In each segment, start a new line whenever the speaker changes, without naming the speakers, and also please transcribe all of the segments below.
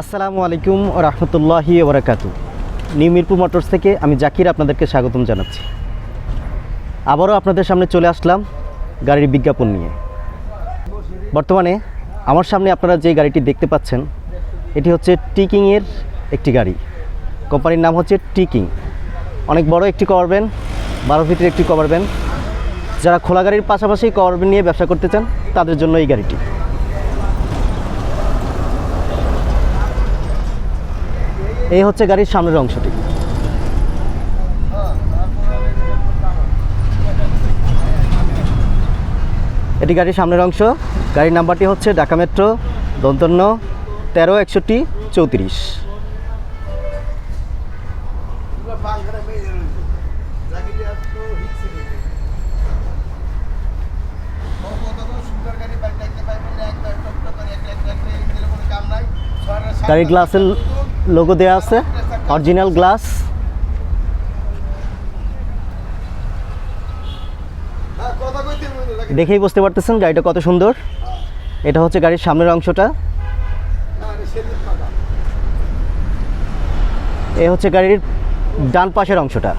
আসসালামু আলাইকুম রহমতুল্লাহি ওবরাকাতু নিউ মিরপুর মোটরস থেকে আমি জাকির আপনাদেরকে স্বাগতম জানাচ্ছি। আবারও আপনাদের সামনে চলে আসলাম গাড়ির বিজ্ঞাপন নিয়ে। বর্তমানে আমার সামনে আপনারা যে গাড়িটি দেখতে পাচ্ছেন, এটি হচ্ছে টিকিংয়ের একটি গাড়ি। কোম্পানির নাম হচ্ছে টিকিং অনেক বড় একটি কভার ভ্যান বারো ফিটের একটি কভার ভ্যান যারা খোলা গাড়ির পাশাপাশি কভার নিয়ে ব্যবসা করতে চান, তাদের জন্য এই গাড়িটি। এই হচ্ছে গাড়ির সামনের অংশটি। এটি গাড়ির সামনের অংশ। গাড়ির নাম্বারটি হচ্ছে ঢাকা মেট্রো, দন্তন্য, তেরো একষট্টি চৌত্রিশ। গাড়ির গ্লাসের লোগো দেওয়া আছে অরিজিনাল গ্লাস দেখেই বুঝতে পারতেছেন গাড়িটা কত সুন্দর। এটা হচ্ছে গাড়ির সামনের অংশটা। এ হচ্ছে গাড়ির ডান পাশের অংশটা।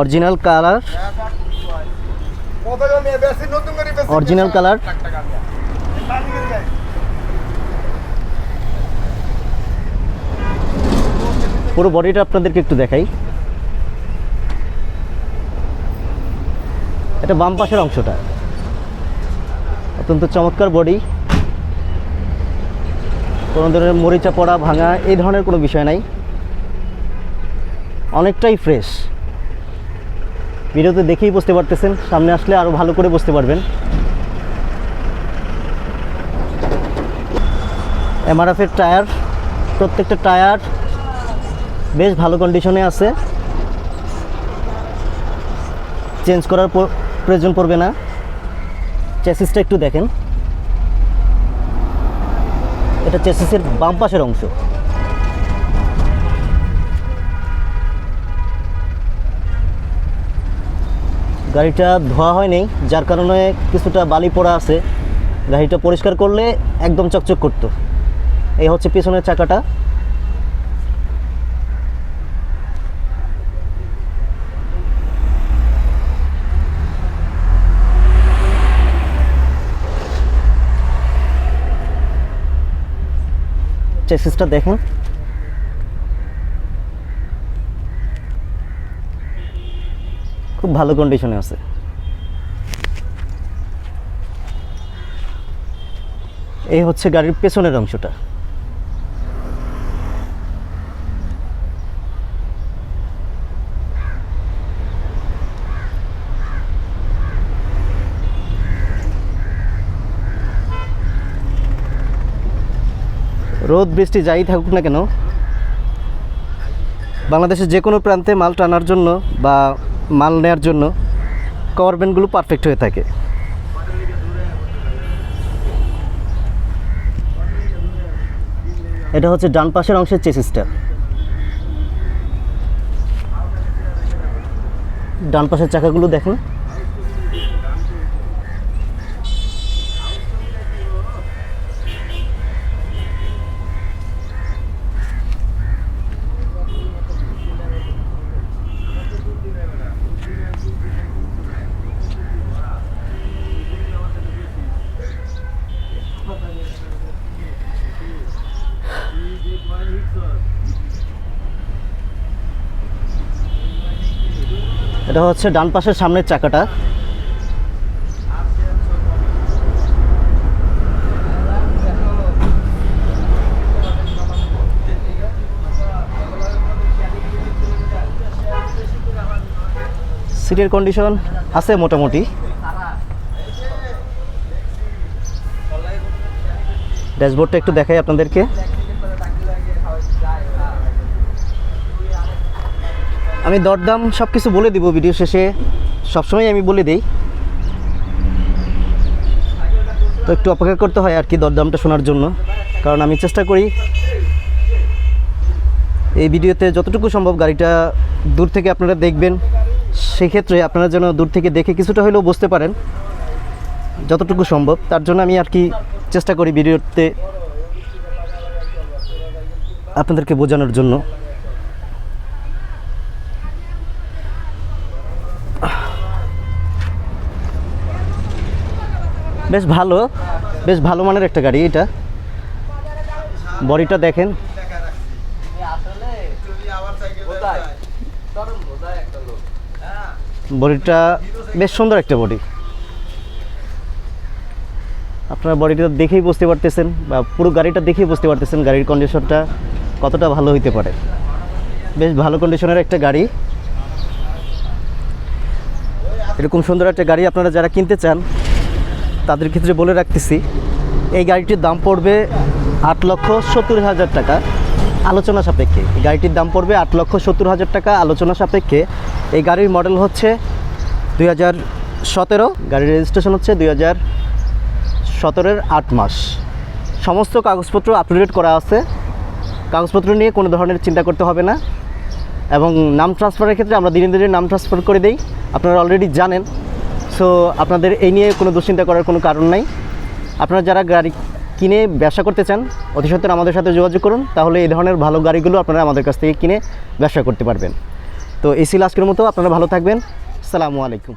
Original colour. অরিজিনাল কালার পুরো বডিটা আপনাদেরকে একটু দেখাই। এটা বাম পাশের অংশটা। অত্যন্ত চমৎকার বডি। কোনো ধরনের মরিচা পড়া ভাঙা এই ধরনের কোনো বিষয় নাই। অনেকটাই ফ্রেশ ভিডিওতে দেখেই বুঝতে পারতেছেন, সামনে আসলে আরও ভালো করে বুঝতে পারবেন। এমআরএফের টায়ার, প্রত্যেকটা টায়ার বেশ ভালো কন্ডিশনে আছে। চেঞ্জ করার প্রয়োজন পড়বে না। চেসিসটা একটু দেখেন। এটা চেসিসের বাম পাশের অংশ। গাড়িটা ধোয়া হয়নি, যার কারণে কিছুটা বালি পড়া আছে। গাড়িটা পরিষ্কার করলে একদম চকচক করতো। এই হচ্ছে পিছনের চাকাটা। চেসিসটা দেখেন। খুব ভালো কন্ডিশনে আছে। এই হচ্ছে গাড়ির পেছনের অংশটা। রোদ, বৃষ্টি যাই থাকুক না কেন, বাংলাদেশের যে কোনো প্রান্তে মাল টানার জন্য বা মাল নেওয়ার জন্য কভার কভারব্যান্ডগুলো পারফেক্ট হয়ে থাকে। এটা হচ্ছে ডান পাশের অংশের চেসিসটা ডান পাশের চাকাগুলো দেখুন। এটা হচ্ছে ডান পাশের সামনের চাকাটা। সিটের কন্ডিশন আছে মোটামুটি। ড্যাশবোর্ডটা একটু দেখাই আপনাদেরকে। আমি দরদাম সব কিছু বলে দিব ভিডিও শেষে। সবসময় আমি বলে দিই। তো একটু অপেক্ষা করতে হয় আর কি দরদামটা শোনার জন্য। কারণ আমি চেষ্টা করি এই ভিডিওতে যতটুকু সম্ভব গাড়িটা দূর থেকে আপনারা দেখবেন। সেক্ষেত্রে আপনারা যেন দূর থেকে দেখে কিছুটা হলেও বুঝতে পারেন যতটুকু সম্ভব। তার জন্য আমি আর কি চেষ্টা করি ভিডিওতে আপনাদেরকে বোঝানোর জন্য। বেশ ভালো বেশ ভালো মানের একটা গাড়ি এটা। বডিটা দেখেন। বডিটা বেশ সুন্দর একটা বডি। আপনারা বডিটা দেখেই বুঝতে পারতেছেন বা পুরো গাড়িটা দেখেই বুঝতে পারতেছেন গাড়ির কন্ডিশনটা কতটা ভালো হইতে পারে। বেশ ভালো কন্ডিশনের একটা গাড়ি। এরকম সুন্দর একটা গাড়ি আপনারা যারা কিনতে চান তাদের ক্ষেত্রে বলে রাখতেছি, এই গাড়িটির দাম পড়বে আট লক্ষ সত্তর হাজার টাকা। আলোচনা সাপেক্ষে, এই গাড়িটির দাম পড়বে আট লক্ষ সত্তর হাজার টাকা। আলোচনা সাপেক্ষে, এই গাড়ির মডেল হচ্ছে দুই হাজার সতেরো, গাড়ির রেজিস্ট্রেশন হচ্ছে দুই হাজার সতেরোর আট মাস। সমস্ত কাগজপত্র আপটুডেট করা আছে। কাগজপত্র নিয়ে কোনো ধরনের চিন্তা করতে হবে না। এবং নাম ট্রান্সফারের ক্ষেত্রে আমরা দিনে দিনে নাম ট্রান্সফার করে দেই। আপনারা অলরেডি জানেন। সো আপনাদের এই নিয়ে কোনো দুশ্চিন্তা করার কোনো কারণ নাই। আপনারা যারা গাড়ি কিনে ব্যবসা করতে চান, অতি সত্ত্বর আমাদের সাথে যোগাযোগ করুন, তাহলে এই ধরনের ভালো গাড়িগুলো আপনারা আমাদের কাছ থেকে কিনে ব্যবসা করতে পারবেন। তো এসি ছিল আজকের মতো, আপনারা ভালো থাকবেন। সালামু আলাইকুম।